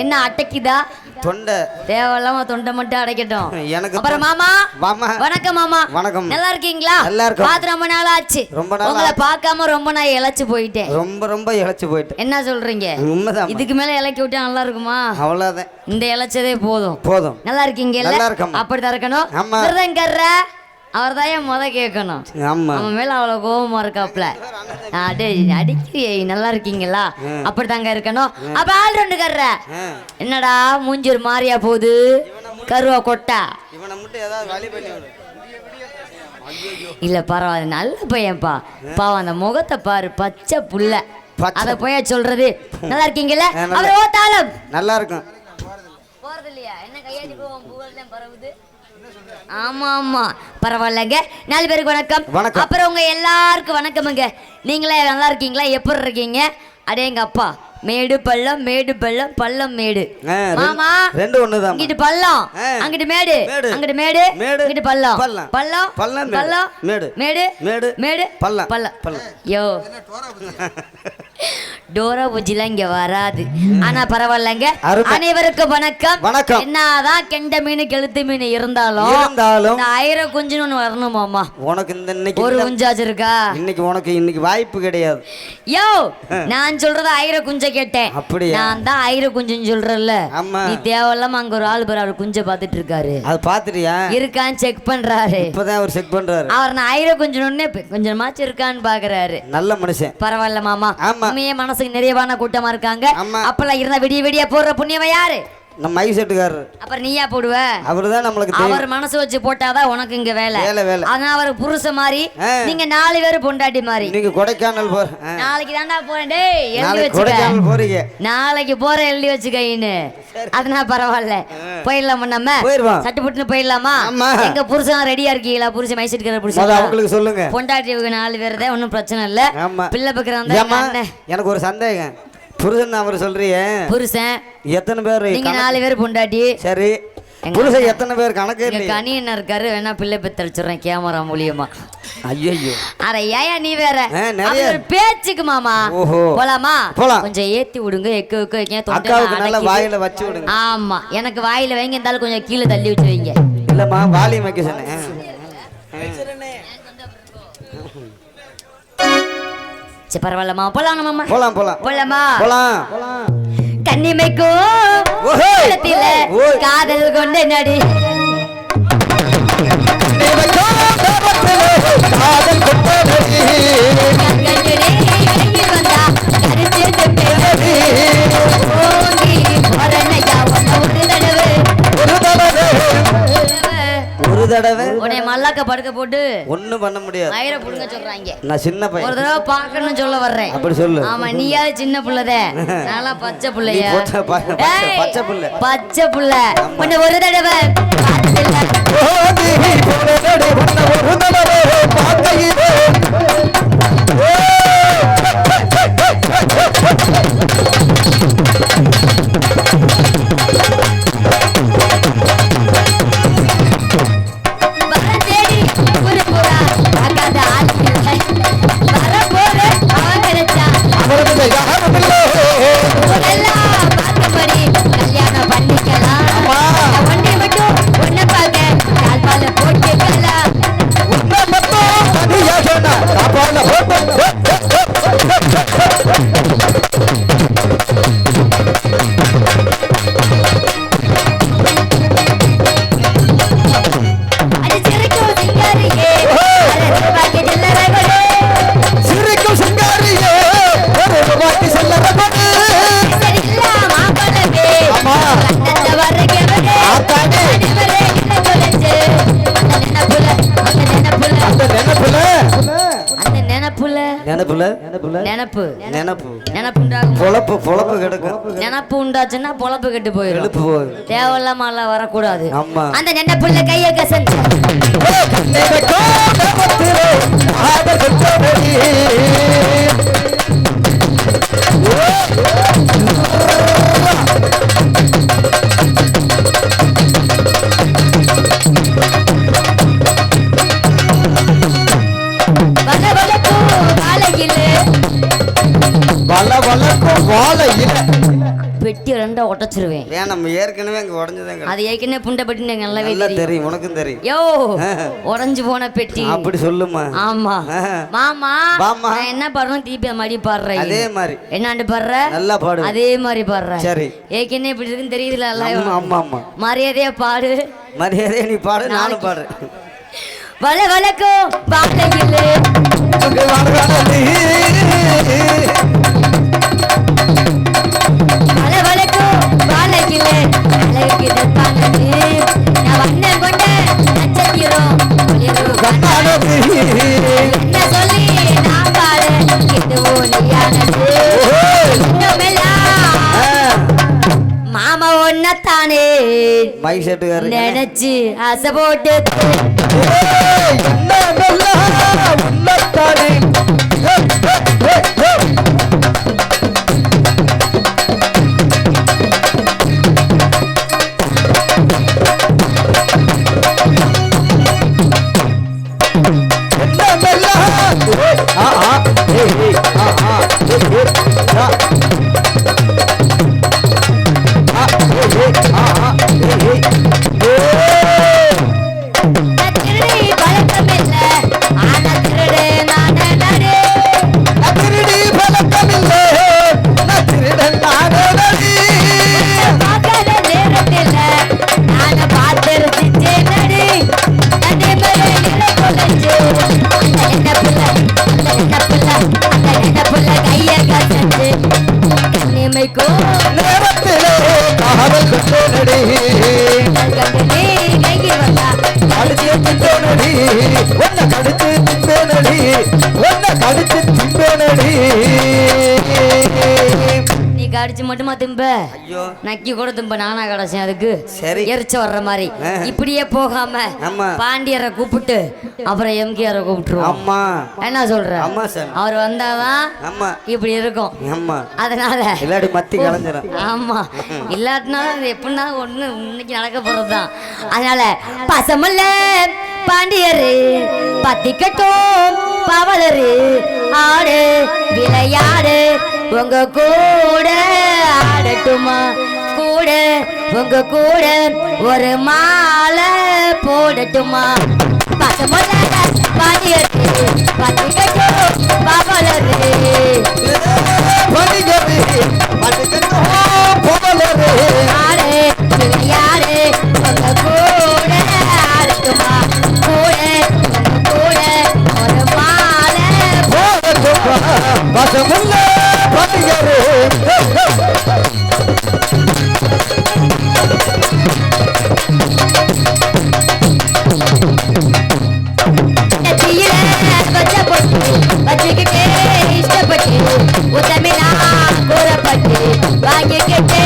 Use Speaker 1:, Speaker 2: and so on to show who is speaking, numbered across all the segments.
Speaker 1: என்ன அடைக்குதா
Speaker 2: தொண்டை
Speaker 1: தேவையில்லாம தொண்டை மட்டும் அடைக்கட்டும்
Speaker 2: எனக்கு
Speaker 1: அப்புறம் மாமா
Speaker 2: மாமா.
Speaker 1: வணக்கம் மாமா
Speaker 2: வணக்கம்.
Speaker 1: நல்லா இருக்கீங்களா
Speaker 2: நல்லா இருக்கோம்.
Speaker 1: பார்த்து ரொம்ப நாள் ஆச்சு
Speaker 2: ரொம்ப நாள்
Speaker 1: உங்களை. பார்க்காம ரொம்ப நான் இழைச்சு போயிட்டேன்
Speaker 2: ரொம்ப ரொம்ப இழைச்சு போயிட்டேன்
Speaker 1: என்ன சொல்றீங்க
Speaker 2: உண்மைதான்
Speaker 1: இதுக்கு மேல இலக்கி விட்டா நல்லா இருக்குமா
Speaker 2: அவ்வளோதான்
Speaker 1: இந்த இழைச்சதே போதும்
Speaker 2: போதும்
Speaker 1: நல்லா இருக்கீங்கல்ல
Speaker 2: நல்லா இருக்கேம்மா.
Speaker 1: அப்படிதான் இருக்கணும்
Speaker 2: ஆமா.
Speaker 1: அவர் தான் முத கேட்கணும் அவன் மேல அவ்வளவு கோபமா இருக்காப்ல. அடே அடிக்கிறியே நல்லா இருக்கீங்களா? அப்படித்தாங்க இருக்கணும். அப்ப ஆல்ரவுண்டுக்கர்ற
Speaker 2: ஆ.
Speaker 1: என்னடா மூஞ்சி ஒரு மாறியா போகுது? கருவா கொட்டா. இல்ல பரவாயில்ல நல்ல பையன்ப்பா பாவம் அந்த முகத்தை பாரு பச்சை புள்ள. அத போய் சொல்றது? நல்லா
Speaker 2: நல்லா-
Speaker 1: அவர் ஓத்தாலும்
Speaker 2: நல்லா இருக்கும்.
Speaker 1: போறது இல்லையா என்ன கையாடி போவோம் புகழ் பரவுது. ஆமா ஆமா பரவாயில்லைங்க நாலு பேருக்கு வணக்கம்
Speaker 2: வணக்கம்.
Speaker 1: அப்புறம் உங்க எல்லாருக்கும் வணக்கமுங்க நீங்களே நல்லா இருக்கீங்களா எப்படி இருக்கீங்க அடே எங்க அப்பா மேடு பள்ளம் மேடு பள்ளம் பள்ளம் மேடு மாமா
Speaker 2: ரெண்டு ஒண்ணுதான்
Speaker 1: இங்கிட்டு பள்ளம். அங்கிட்டு மேடு. அங்கிட்டு மேடு. இங்கிட்டு பள்ளம்
Speaker 2: பள்ளம்.
Speaker 1: பள்ளம்
Speaker 2: பள்ளம், மேடு.
Speaker 1: பள்ளம்
Speaker 2: மேடு.
Speaker 1: மேடு
Speaker 2: மேடு.
Speaker 1: மேடு
Speaker 2: பள்ளம்.
Speaker 1: பள்ளம்
Speaker 2: பள்ளம்.
Speaker 1: யோ டோரா பூஜிலாம் இங்க வராது. ஆனா பரவாயில்லைங்க. அனைவருக்கும் வணக்கம்.
Speaker 2: வணக்கம்.
Speaker 1: என்னதான் கெண்ட மீன் கெளுத்து மீன் இருந்தாலும்
Speaker 2: இருந்தாலும்
Speaker 1: இந்த ஆயிர குஞ்சுன்னு ஒண்ணு வரணுமாமா
Speaker 2: உனக்கு இந்த இன்னைக்கு
Speaker 1: ஒரு குஞ்சாச்சு இருக்கா?
Speaker 2: இன்னைக்கு உனக்கு இன்னைக்கு வாய்ப்பு கிடையாது.
Speaker 1: யோ நான் சொல்றது ஆயிர குஞ்ச கேட்டேன்.
Speaker 2: அப்படியா?
Speaker 1: நான் தான் ஆயிர குஞ்சுன்னு சொல்றேன்ல.
Speaker 2: ஆமா.
Speaker 1: நீ தேவையில்லாம அங்க ஒரு ஆள் பேர் அவர் குஞ்ச பாத்துட்டு இருக்காரு.
Speaker 2: அது பாத்துட்டியா
Speaker 1: இருக்கான்னு செக் பண்றாரு.
Speaker 2: இப்பதான் அவர் செக் பண்றாரு.
Speaker 1: அவர் நான் ஆயிர குஞ்சுன்னு கொஞ்சமாச்சும் இருக்கான்னு பாக்குறாரு.
Speaker 2: நல்ல மனுஷன்.
Speaker 1: பரவாயில்ல மாமா.
Speaker 2: ஆமா.
Speaker 1: உண்மையே மனசுக்கு நிறைவான கூட்டமா இருக்காங்க. அப்பெல்லாம் இருந்தா விடிய விடிய போடுற புண்ணியவ யாரு
Speaker 2: நம்ம மைக் செட்டுக்காரர்
Speaker 1: அப்புறம் நீயா போடுவ?
Speaker 2: அவரு தான் நம்மளுக்கு
Speaker 1: அவர் மனசு வச்சு போட்டாதான் உனக்கு இங்க வேலை.
Speaker 2: வேலை வேலை.
Speaker 1: ஆனா அவர் புருஷ மாதிரி. நீங்க நாலு பேரும் பொண்டாட்டி மாதிரி.
Speaker 2: நீங்க கொடைக்கானல் போற.
Speaker 1: நாளைக்கு தாண்டா போறேன். டேய் எழுதி வச்சுக்க.
Speaker 2: கொடைக்கானல் போறீங்க.
Speaker 1: நாளைக்கு போற எழுதி வச்சுக்கைன்னு. அதனால பரவாயில்ல. போயிடலாமா நம்ம?
Speaker 2: போயிருவோம்.
Speaker 1: சட்டு புட்டுன்னு போயிடலாமா. எங்க புருஷன் ரெடியா இருக்கீங்களா? புருஷன் மைசூர்
Speaker 2: முத
Speaker 1: புருஷன்
Speaker 2: அவங்களுக்கு சொல்லுங்க.
Speaker 1: பொண்டாட்டி நாலு பேர் தான் ஒன்றும் பிரச்சனை இல்ல. பிள்ளை அண்ணன்?
Speaker 2: எனக்கு ஒரு சந்தேகம். புருஷன் அவர் சொல்றியே.
Speaker 1: புருஷன்.
Speaker 2: எத்தனை பேர்
Speaker 1: நீங்க நாலு பேர் பொண்டாட்டி.
Speaker 2: சரி. புருஷன் எத்தனை பேர் கணக்கு?
Speaker 1: எங்க கனி என்ன இருக்காரு? வேணா பிள்ளை பெத்தளிச்சுறேன் கேமரா மூலியமா.
Speaker 2: ஐயோ
Speaker 1: அட ஏயா நீ வேற? பேச்சுக்கு மாமா.
Speaker 2: ஓஹோ.
Speaker 1: போலாமா?
Speaker 2: போலாம்.
Speaker 1: கொஞ்சம் ஏத்தி விடுங்க எக்கு எக்கு வைக்க
Speaker 2: அக்காவுக்கு நல்லா. வாயில வச்சு விடுங்க.
Speaker 1: ஆமா. எனக்கு வாயில வைங்க இருந்தாலும் கொஞ்சம் கீழே தள்ளி வச்சு வைங்க.
Speaker 2: இல்லம்மா வாலியம் வைக்க சொன்னேன்.
Speaker 1: சரி பரவாயில்லம்மா. போலாம் நம்ம
Speaker 2: போலாம் போலாம்.
Speaker 1: போலாமா?
Speaker 2: போலாம். கன்னிமைக்கும்
Speaker 1: காதல் கொண்டு நடி. ஒரு தடவை. உன்னை மல்லாக்க படுக்க போட்டு.
Speaker 2: ஒன்னும் பண்ண
Speaker 1: சொல்றாங்க.
Speaker 2: நான் சின்ன
Speaker 1: ஒரு
Speaker 2: பையன்
Speaker 1: தடவை பார்க்கணும்னு சொல்ல வர்றேன்.
Speaker 2: அப்படி சொல்லு.
Speaker 1: ஆமா நீயாவது சின்ன புள்ளதே. நல்லா பச்சை புள்ளையா?
Speaker 2: பச்சை- புள்ள.
Speaker 1: பச்சை புள்ள. உன்னை ஒரு தடவை பார்த்ததில்ல. வரம் ஆச்சுன்னா
Speaker 2: பொழப்பு
Speaker 1: கெட்டு போயிடும் தேவையில்லாம எல்லாம் வரக்கூடாது. அந்த நெண்ண பிள்ளை கையை கசன் Oh உடைச்சிருவேன்
Speaker 2: ஏன் நம்ம ஏற்கனவே அங்க உடஞ்சதான் கிடக்கு.
Speaker 1: அது ஏற்கனவே புண்டை பெட்டி எனக்கு நல்லாவே
Speaker 2: நல்லா
Speaker 1: தெரியும்
Speaker 2: உனக்கும் தெரியும்
Speaker 1: யோ உடைஞ்சு போன பெட்டி
Speaker 2: அப்படி சொல்லுமா
Speaker 1: ஆமா மாமா
Speaker 2: வாம்மா.
Speaker 1: நான் என்ன பாடுறோம் திருப்பி அந்த மாதிரி பாடுறேன்
Speaker 2: அதே மாதிரி
Speaker 1: என்னாண்டு பாடுற
Speaker 2: நல்லா பாடு
Speaker 1: அதே மாதிரி பாடுறேன்
Speaker 2: சரி
Speaker 1: ஏற்கனவே இப்படி இருக்குன்னு தெரியுதுல
Speaker 2: ஆமா ஆமா ஆமா
Speaker 1: மரியாதையா பாடு
Speaker 2: மரியாதையா நீ பாடு நானும் பாடு
Speaker 1: வள வளக்கும் பாடையிலே நான் கொண்ட நட்சத்திரம். என்ன சொல்லி நான் பாட மாமா ஒன்னத்தானே நினைச்சு ஆசை போட்டு. கடிச்சு மட்டுமா திம்ப?
Speaker 2: ஐயோ.
Speaker 1: நக்கி கூட தும்ப நானா கிடைச்சேன் அதுக்கு.
Speaker 2: சரி.
Speaker 1: எரிச்ச வர்ற மாதிரி. இப்படியே போகாம
Speaker 2: ஆமா.
Speaker 1: பாண்டியரை கூப்பிட்டு அப்புறம் எம்கேஆரை கூப்பிட்டுருவோம்.
Speaker 2: அம்மா
Speaker 1: என்ன சொல்ற?
Speaker 2: ஆமா சார்.
Speaker 1: அவர் வந்தாதான்
Speaker 2: ஆமா.
Speaker 1: இப்படி இருக்கும்.
Speaker 2: ஆமா.
Speaker 1: அதனால
Speaker 2: இல்லாட்டி மத்தி கலைஞ்சிரும்.
Speaker 1: ஆமா. இல்லாட்டினாலும் எப்படின்னா ஒண்ணு இன்னைக்கு நடக்க போறதுதான். அதனால பசமல்ல பாண்டியரு பத்திக்கட்டும் பவளரு ஆடு விளையாடு உங்க கூட ஆடட்டுமா? கூட உங்க கூட ஒரு மாலை போடட்டுமா? பசமல்ல பாண்டியரு பத்திக்கட்டும் பவளரு. ஆடு விளையாடு
Speaker 3: பசமுள்ள பட்டியரு.
Speaker 1: நெத்தியில பச்சை இஷ்டப்பட்டு உத்தமிழா கூறப்பட்டு வாங்கிக்கிட்டு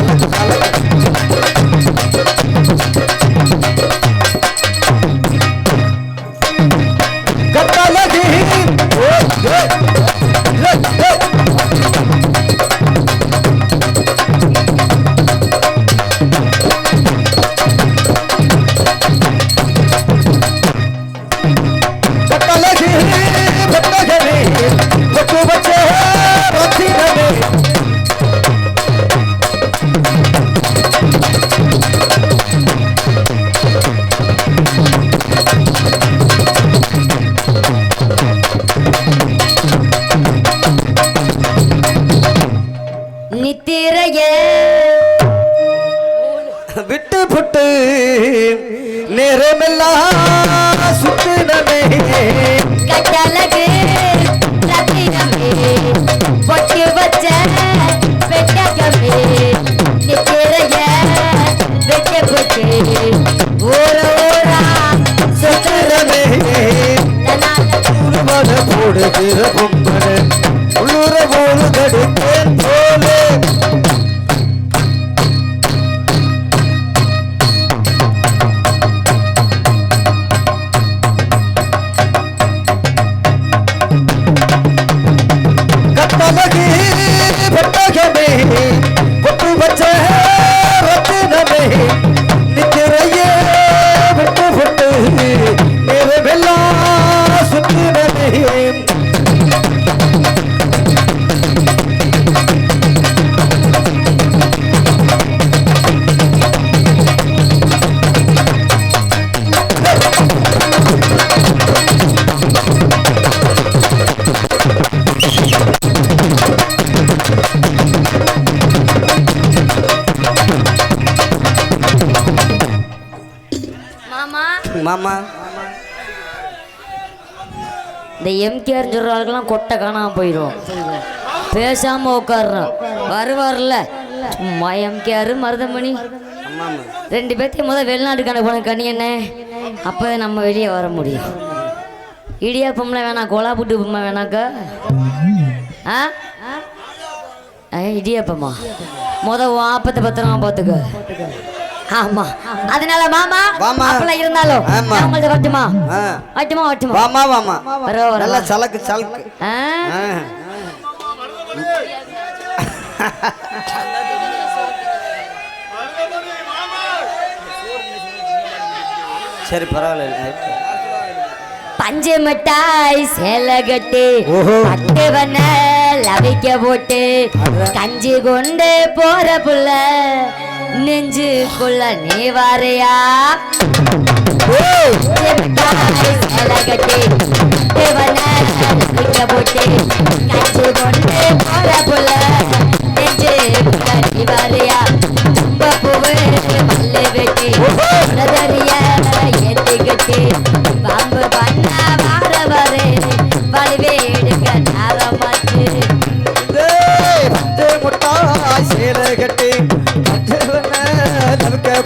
Speaker 3: சலக்கு சலக்கு
Speaker 1: மாமா. இந்த எம்கேஆர் சொல்கிறாளுக்கெல்லாம் கொட்டை காணாமல் போயிடும் பேசாம உட்காடுறோம் வருவார்ல. சும்மா எம்கேஆர் மருதமணி. ரெண்டு பேர்த்தையும் முதல் வெளிநாட்டுக்கான போன கனி என்ன? அப்போ நம்ம வெளியே வர முடியும். இடியாப்பம்லாம் வேணாம் கோலா புட்டு உப்புமா வேணாக்கா ஆ? ஆ, இடியாப்பமா? முத உன் ஆப்பத்தை பத்திரமா பார்த்துக்க. ஆமா. அதனால மாமா
Speaker 2: வாமா.
Speaker 1: அப்பெல்லாம் இருந்தாலும்
Speaker 2: ஆமா.
Speaker 1: உங்கள்ட்ட வரட்டுமா? வரட்டுமா வரட்டுமா?
Speaker 2: வாமா
Speaker 1: வரோ வரோ
Speaker 2: நல்லா சலக்கு சலக்கு. சரி பரவாயில்ல.
Speaker 1: பஞ்சு மிட்டாய் சேலை கட்டி
Speaker 3: ஓஹோ.
Speaker 1: பட்டுவன லவிக்க போட்டு கஞ்சி கொண்டு போற புள்ள. நெஞ்சுக்குள்ள நீ வாரையா? போட்டு கஞ்சி கொண்டு போற புள்ள நெஞ்சுக்குள்ள நீ வாரையா பூவு மல்லு வெட்டி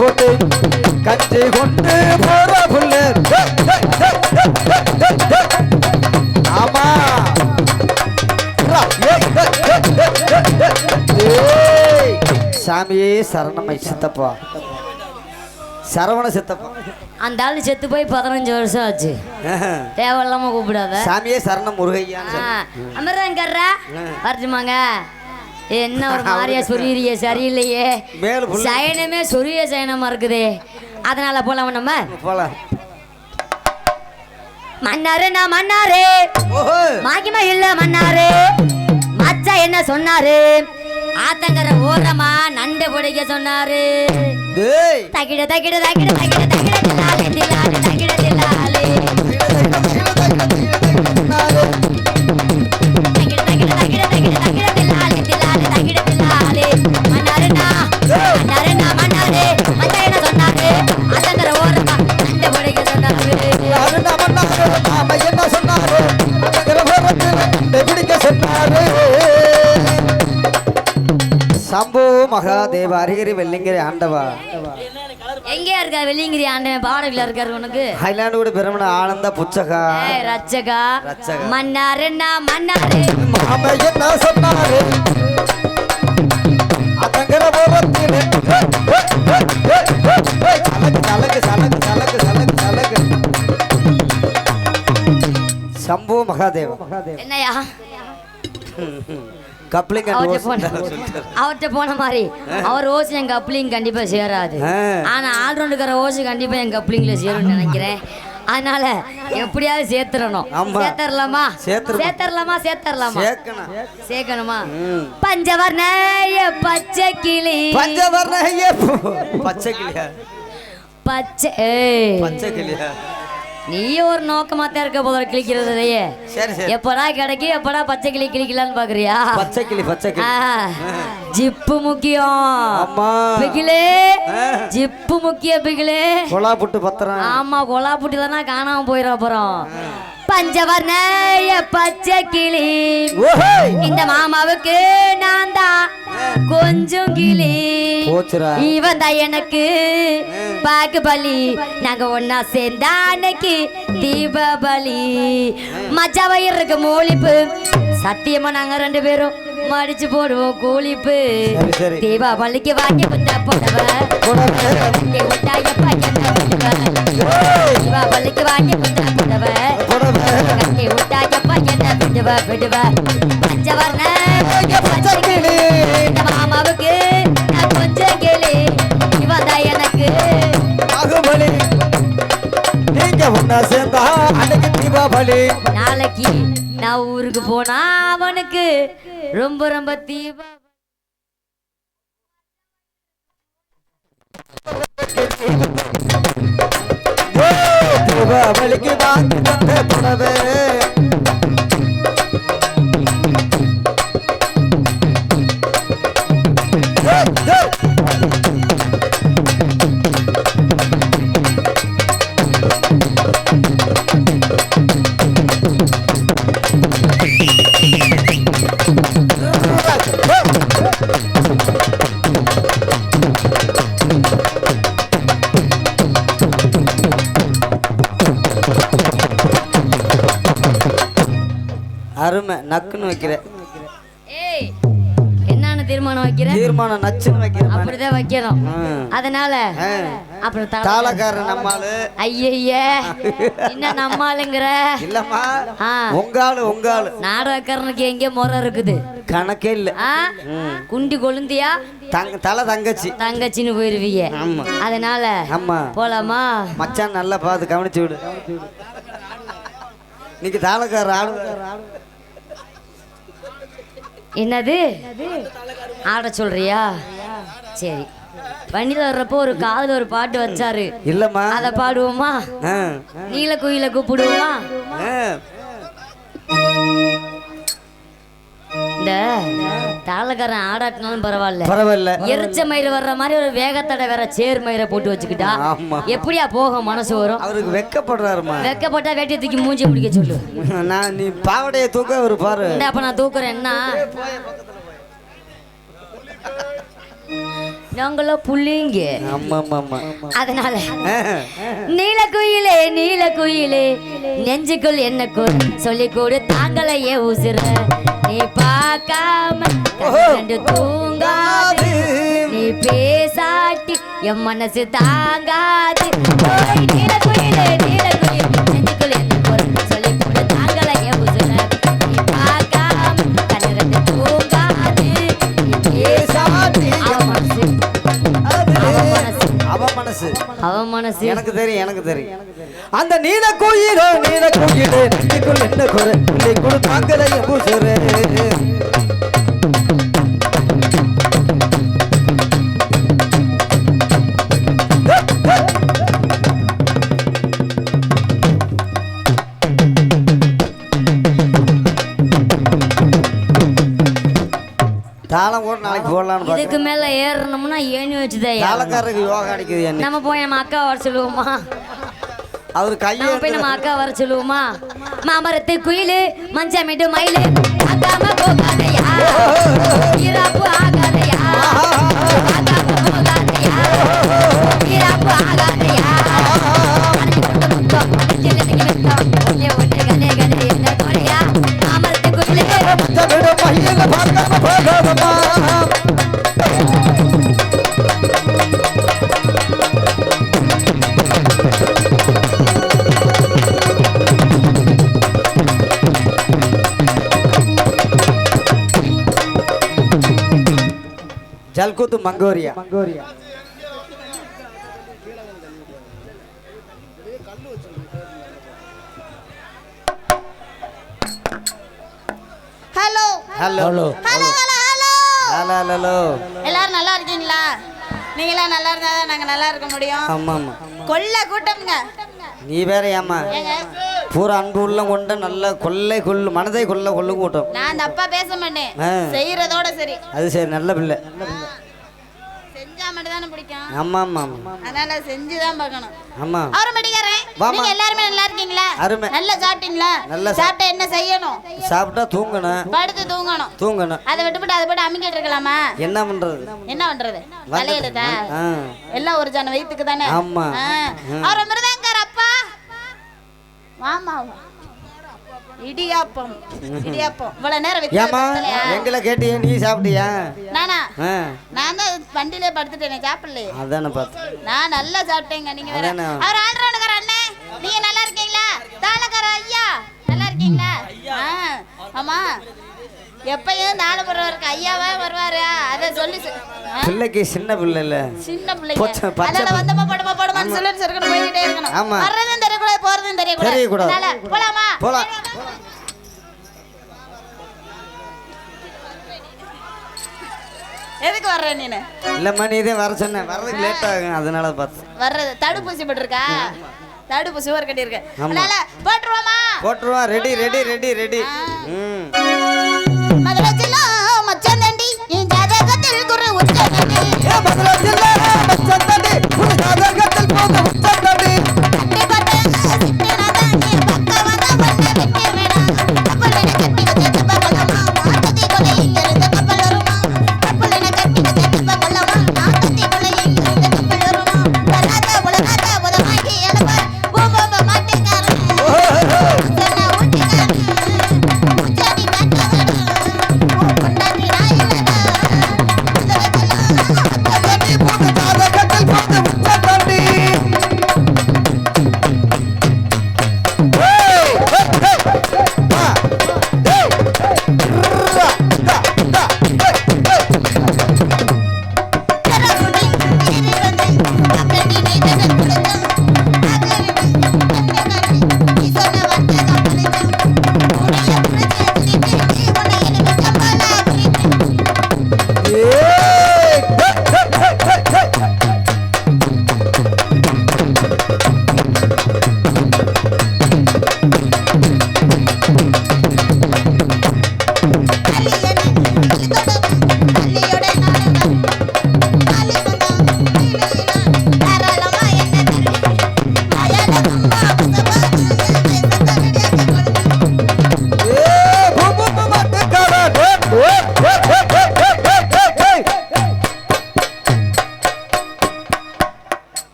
Speaker 3: போட்டு கஞ்சி கொண்டு போற புள்ள. ஆமா.
Speaker 2: சாமியே சரணமை சித்தப்பா. சரவண சித்தப்பா.
Speaker 1: அந்த ஆளு செத்து போய் பதினஞ்சு வருஷம் ஆச்சு. தேவையில்லாம கூப்பிடாத.
Speaker 2: சாமியே சரணம் சொல்லு.
Speaker 1: அமர்தாங்கர்ரா வரட்டுமாங்க. என்ன ஒரு மாதிரியா சொரியறிய சரியில்லையே. சயனமே சொரிய சயனமா இருக்குதே அதனால போலாம் நம்ம
Speaker 2: போலாம்
Speaker 1: மன்னாரு நான் மன்னாரு மாகிமா இல்ல மன்னாரு மச்சா என்ன சொன்னாரு ஆத்தங்கர ஓரமா நண்டு பிடிக்க சொன்னாரு தகிட தகிட தகிட தகிட தகிட தில்லாலே தில்லாலே தகிட தில்லாலே தகிட தகிட தகிட தகிட தகிட
Speaker 3: நாம என்ன சொன்னாரு பிடிக்க சொன்னாரு
Speaker 2: சம்போ மகாதேவ அரிகிரி வெள்ளிங்கிரி ஆண்டவா
Speaker 1: எங்கேயா இருக்கா வெள்ளிங்கிரி ஆண்டவன் பாடல இருக்காரு உனக்கு
Speaker 2: ஹைலாண்டு கூட பெருமன ஆனந்த புச்சகா
Speaker 1: ரட்சகா. மன்னாருண்ணா மன்னாரு
Speaker 3: நாம என்ன சொன்னாரு அதங்கிற
Speaker 2: சலக்கு சம்போ மகாதேவ
Speaker 1: என்னையா?
Speaker 2: கப்ளிங்
Speaker 1: அவர்கிட்ட போன மாதிரி. அவர் ஓசி என் கப்ளிங் கண்டிப்பா சேராது. ஆனா ஆல்ரவுண்டுக்கார ஓசி கண்டிப்பா என் கப்ளிங்ல சேரும்னு நினைக்கிறேன். அதனால எப்படியாவது சேர்த்துறணும்
Speaker 2: ஆமா.
Speaker 1: சேர்த்தரலாமா. சேர்த்தரலாமா? சேர்த்தரலாமா?
Speaker 2: சேர்க்கணும்.
Speaker 1: பஞ்சவர்ணய பச்சை கிளி.
Speaker 2: பஞ்சவர்ண ஐயே, பச்சை கிளியா?
Speaker 1: பச்சை.
Speaker 2: பச்சை கிளியா?
Speaker 1: நீ ஒரு நோக்கமா தான் இருக்க போதும் கிளிக்கிறதையே எப்படா கிடைக்கு எப்படா பச்சை கிளி கிளிக்கலான்னு பாக்குறியா?
Speaker 2: பச்சை கிளி பச்சை கிளி.
Speaker 1: ஜிப்பு முக்கியம். பிகிலே. ஜிப்பு முக்கிய பிகிலே.
Speaker 2: கொலா புட்டு பத்திரம்
Speaker 1: ஆமா கொலா புட்டிலனா காணாம போயிட அப்புறம். பஞ்சவர்ணய பச்சை கிளி. இந்த மாமாவுக்கு நான் தான். கொஞ்சம் கிளி இவன் தான் எனக்கு பாக்கு பலி நாங்க ஒன்னா சேர்ந்தா அன்னைக்கு தீபாவளி மச்சாவையர் இருக்க மூலிப்பு. சத்தியமா நாங்க ரெண்டு பேரும் மடிச்சு போடுவோம் கூலிப்பு. தீபாவளிக்கு வாங்கி வந்த புடவை. வாங்கி விட்டா எப்ப என்ன? தீபாவளிக்கு வாங்கி வந்த புடவை.
Speaker 2: புடவை.
Speaker 1: வாங்கி விட்டா எப்ப என்ன விடுவ. விடுவ பஞ்சவர்ண
Speaker 3: நீங்க ஒன்னா சேர்ந்தா அன்னைக்கு தீபாவளி.
Speaker 1: நாளைக்கு நான் ஊருக்கு போனா அவனுக்கு ரொம்ப ரொம்ப தீபா
Speaker 3: தீபாவளிக்கு வாங்கி வந்த புடவை
Speaker 2: அருமை நக்குன்னு வைக்கிற.
Speaker 1: ஏய் என்னன்னு தீர்மானம் வைக்கிற?
Speaker 2: தீர்மானம் நச்சுன்னு வைக்கிற மாதிரி.
Speaker 1: அப்படிதான் வைக்கணும். அதனால. அப்புறம்
Speaker 2: தாளக்காரன் நம்மாளு.
Speaker 1: ஐயய்ய என்ன நம்மாளுங்கிற?
Speaker 2: இல்லம்மா. உங்க ஆளு உங்க ஆளு.
Speaker 1: நாடகக்காரனுக்கு எங்கே முறை இருக்குது?
Speaker 2: கணக்கே இல்ல.
Speaker 1: குண்டி கொழுந்தியா?
Speaker 2: தங்க தலை தங்கச்சி.
Speaker 1: தங்கச்சின்னு போயிருவீங்க
Speaker 2: ஆமா.
Speaker 1: அதனால
Speaker 2: ஆமா.
Speaker 1: போலாமா?
Speaker 2: மச்சான் நல்லா பார்த்து கவனிச்சு விடு. இன்னைக்கு தாளக்காரர் ஆளு
Speaker 1: என்னது? ஆட சொல்றியா? சரி. வண்டியில் வர்றப்போ ஒரு காதுல ஒரு பாட்டு வச்சாரு.
Speaker 2: இல்லம்மா.
Speaker 1: அத பாடுவோமா. நீல குயில கூப்பிடுவோமா. இந்த தாளக்காரன் ஆடாட்டினாலும் பரவாயில்ல.
Speaker 2: பரவாயில்ல.
Speaker 1: எரிச்ச மயிறு வர்ற மாதிரி ஒரு வேகத்தடை வேற சேர் மயிரை போட்டு வச்சுக்கிட்டா. எப்படியா போகும் மனசு வரும்?
Speaker 2: அவருக்கு வெக்கப்படுறாருமா
Speaker 1: வெக்கப்பட்டா வேட்டியை தூக்கி மூஞ்சி பிடிக்க சொல்லு.
Speaker 2: நான் நீ பாவடைய தூக்க அவர் பாரு.
Speaker 1: அப்ப நான் தூக்குறேன் என்ன நாங்களோ புள்ளிங்க அதனால. நீல குயிலே நீல குயிலே நெஞ்சுக்குள் என்ன கூறு சொல்லி கூடு தாங்களை ஏ உசுர. நீ பார்க்காம தூங்காது. நீ பேசாட்டி என் மனசு தாங்காது. நீல குயிலே நீல மனசு. அவன் மனசு.
Speaker 2: எனக்கு தெரியும் எனக்கு தெரியும்.
Speaker 3: அந்த நீல கோயிலோ நீல கோயிலே என்ன குறை இல்லை
Speaker 2: நாளைக்கு போடலான்னு
Speaker 1: இதுக்கு மேல ஏறணும்னா ஏணி வச்சுதான் ஏறணும்.
Speaker 2: தாளக்காரருக்கு யோகா அடிக்குது என்ன.
Speaker 1: நம்ம போய் நம்ம அக்கா வர சொல்லுவோமா?
Speaker 2: அவர் கையை
Speaker 1: போய் நம்ம அக்கா வர சொல்லுவோமா? மாமரத்து குயிலு மஞ்சமிட்டு மயிலு. அக்காம போகாதையா. ஈராப்பு ஆகாதையா. அக்காம போகாதையா.
Speaker 2: ஜல்குத்து மங்கோரியா.
Speaker 3: மங்கோரியா.
Speaker 4: ஹலோ.
Speaker 2: ஹலோ. ஹலோ
Speaker 4: ஹலோ எல்லாரும் நல்லா இருக்கீங்களா? நீங்களாம் நல்லா இருந்தா தான் நாங்க நல்லா இருக்க முடியும்.
Speaker 2: ஆமா ஆமா
Speaker 4: கொல்ல கூட்டம்ங்க.
Speaker 2: நீ வேற ஏமா பூரா அன்பு உள்ளம் கொண்ட நல்ல கொள்ளை கொள்ளு மனதை கொள்ள கொள்ளு கூட்டம்.
Speaker 4: நான் தப்பா பேச மாட்டேன். செய்யறதோட சரி.
Speaker 2: அது சரி நல்ல பிள்ளை.
Speaker 4: செஞ்சா மட்டும் தானே பிடிக்கும்?
Speaker 2: ஆமா ஆமா ஆமா.
Speaker 4: அதனால பார்க்கணும்.
Speaker 2: ஆமா.
Speaker 4: அவரை மடிக்கிறேன்
Speaker 2: வாம்மா.
Speaker 4: நீங்க எல்லாருமே நல்லா இருக்கீங்களா?
Speaker 2: அருமை.
Speaker 4: நல்லா சாப்பிட்டீங்களா?
Speaker 2: நல்லா சாப்~
Speaker 4: சாப்பிட்டா என்ன செய்யணும்?
Speaker 2: சாப்பிட்டா தூங்கணும்.
Speaker 4: படுத்து தூங்கணும்.
Speaker 2: தூங்கணும்.
Speaker 4: அதை விட்டுவிட்டு அதை போட்டு அமுக்கிட்டு இருக்கலாமா
Speaker 2: என்ன பண்றது?
Speaker 4: என்ன பண்றது?
Speaker 2: ஆ.
Speaker 4: எல்லாம் ஒரு ஜன வயிற்றுக்கு தானே?
Speaker 2: ஆமா.
Speaker 4: அவர் மிருதங்கர் அப்பா. இடியாப்பம். இடியாப்பம். இவ்வளவு நேரம்
Speaker 2: ஏமா? எங்களை கேட்டியே நீ சாப்பிட்டியா?
Speaker 4: நானா? நான் தான் வண்டியிலே படுத்துட்டேனே சாப்பிடலையே.
Speaker 2: அதானே பார்த்தேன்
Speaker 4: நான் நல்லா சாப்பிட்டேங்க நீங்க வேற. அவர் ஆல்ரவுண்டர் அண்ணே நீங்க நல்லா இருக்கீங்களா? தாளக்கார ஐயா நல்லா இருக்கீங்களா? ஆமா. எப்பயும் தாள போறவருக்கு ஐயாவா வருவாரு? அதை சொல்லி
Speaker 2: பிள்ளைக்கு சின்ன பிள்ளை இல்ல
Speaker 4: சின்ன
Speaker 2: பச்சை
Speaker 4: அதனால வந்தமா போடுமா போடுமான்னு சொல்லி இருக்கணும் போய்கிட்டே இருக்கணும்.
Speaker 2: ஆமா.
Speaker 4: வர்றதும் தெரியக்கூடாது போறதும் தெரியக்கூடாது.
Speaker 2: தெரியக்கூடாது.
Speaker 4: அதனால போலாமா?
Speaker 2: போலாம்.
Speaker 4: எதுக்கு வர்ற நீனு?
Speaker 2: இல்லம்மா நீ இதே வர சொன்னேன். வர்றதுக்கு லேட் ஆகும் அதனால பார்த்தேன்
Speaker 4: வர்றது தடுப்பூசி போட்டிருக்கா? தடுப்பு சுவர்
Speaker 2: கட்டியிருக்கு.
Speaker 4: அதனால போட்டுருவோமா?
Speaker 2: போட்டுருவா ரெடி ரெடி ரெடி ரெடி.
Speaker 4: மதுரத்தில் மச்சந்தண்டி ஜாதகத்தில் குரு உச்சந்தண்டி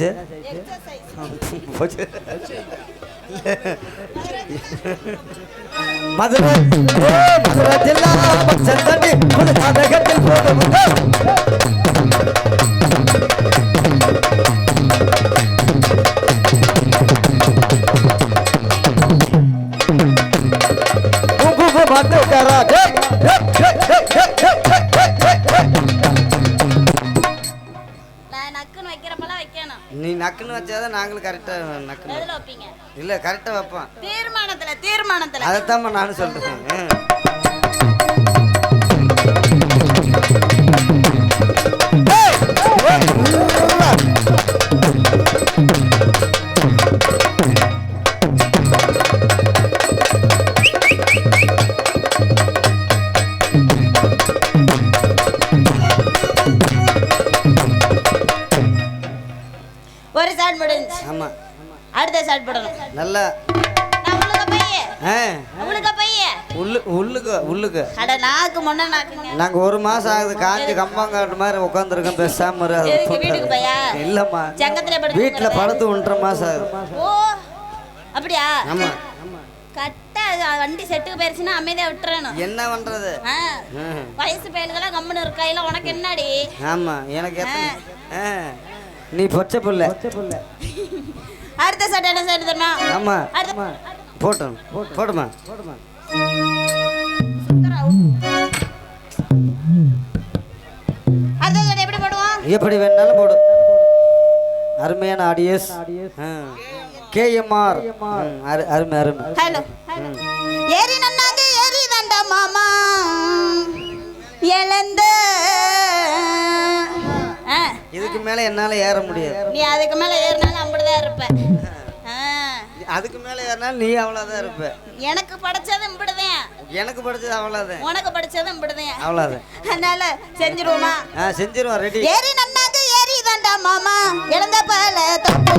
Speaker 3: চাইছে মাঝে মাঝে
Speaker 4: জেলা நக்குன்னு
Speaker 2: வச்சாதான் நாங்களும் கரெக்டாக
Speaker 4: வைப்பீங்க?
Speaker 2: இல்லை கரெக்டாக வைப்போம்.
Speaker 4: தீர்மானத்துல தீர்மானத்துல.
Speaker 2: அதைத்தாம்மா நானும் சொல்கிறேன்
Speaker 3: இருக்கு. நாங்க
Speaker 4: ஒரு
Speaker 2: மாசம் ஆகுது காஞ்சி கம்பங்காட்டு மாதிரி உட்காந்துருக்கோம் பேசாம இல்லம்மா. வீட்டுல படுத்து ஒன்றரை மாசம் ஆகுது.
Speaker 4: அப்படியா?
Speaker 2: ஆமா.
Speaker 4: கரெக்டா வண்டி செட்டுக்கு போயிருச்சுன்னா அமைதியா விட்டுறணும்.
Speaker 2: என்ன பண்றது?
Speaker 4: வயசு பையனுக்கெல்லாம் கம்முன்னு இருக்கா? இல்ல உனக்கு என்னடி?
Speaker 2: ஆமா எனக்கு நீ பொச்ச புள்ள.
Speaker 4: அடுத்த சட்டை என்ன சட்டை தெரியுமா? ஆமா.
Speaker 2: போட்டோம்
Speaker 4: போட்டுமா போட்டுமா? எப்படி போடுவோம்?
Speaker 2: எப்படி வேணாலும் போடு. அருமையான ஆடியஸ். கேஎம்ஆர். அருமை அருமை.
Speaker 4: ஹலோ ஏறி நன்னாங்க ஏறி தண்ட மாமா. இழந்த
Speaker 2: இதுக்கு மேலே என்னால் ஏற முடியாது.
Speaker 4: நீ அதுக்கு மேல ஏறினாலும் அப்படிதான் இருப்ப.
Speaker 2: அதுக்கு மேலே ஏறினாலும் நீ அவ்வளோதான் இருப்ப.
Speaker 4: எனக்கு படிச்சது இப்படிதான்.
Speaker 2: எனக்கு படிச்சது அவ்வளோதான்
Speaker 4: உனக்கு படிச்சது இப்படிதான்.
Speaker 2: அவ்வளோதான்
Speaker 4: அதனால செஞ்சிருவோமா?
Speaker 2: ஆ செஞ்சிருவோம் ரெடி
Speaker 4: ஏறி நன்னாங்க ஏறி தண்டா மாமா. இழந்த பால தொட்டு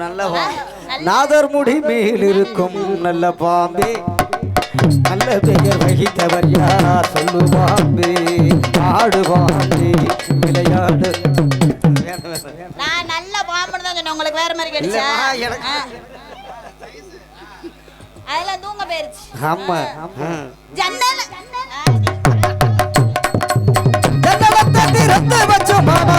Speaker 4: நல்ல
Speaker 5: பாம்பு
Speaker 2: நாதர் முடி மேல் இருக்கும் நல்ல பாம்பே. நல்ல பெயர் வகித்தவர் யார் சொல்லு பாம்பே ஆடு பாம்பே விளையாடு.
Speaker 4: நான் நல்ல பாம்புன்னு தான் சொன்னேன். உங்களுக்கு வேற மாதிரி ஆ. அதெல்லாம் தூங்க போயிருச்சு.
Speaker 5: ஆமா.
Speaker 4: ஜன்னல்.
Speaker 2: ஜன்னலத்தை திறந்து வச்ச மாமா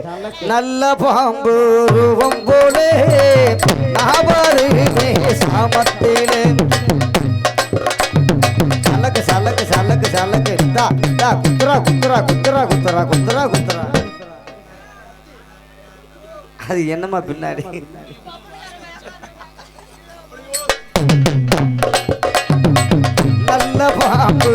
Speaker 2: சலக்கு நல்ல பாம்பு ரூபம் போலே நாவருவே சாமத்திலே. சலக்கு சலக்கு சலக்கு சலக்கு. தா தா குத்துரா குத்துரா குத்துரா குத்துரா குத்துரா குத்துரா
Speaker 5: அது என்னம்மா பின்னாடி?
Speaker 2: நல்ல பாம்பு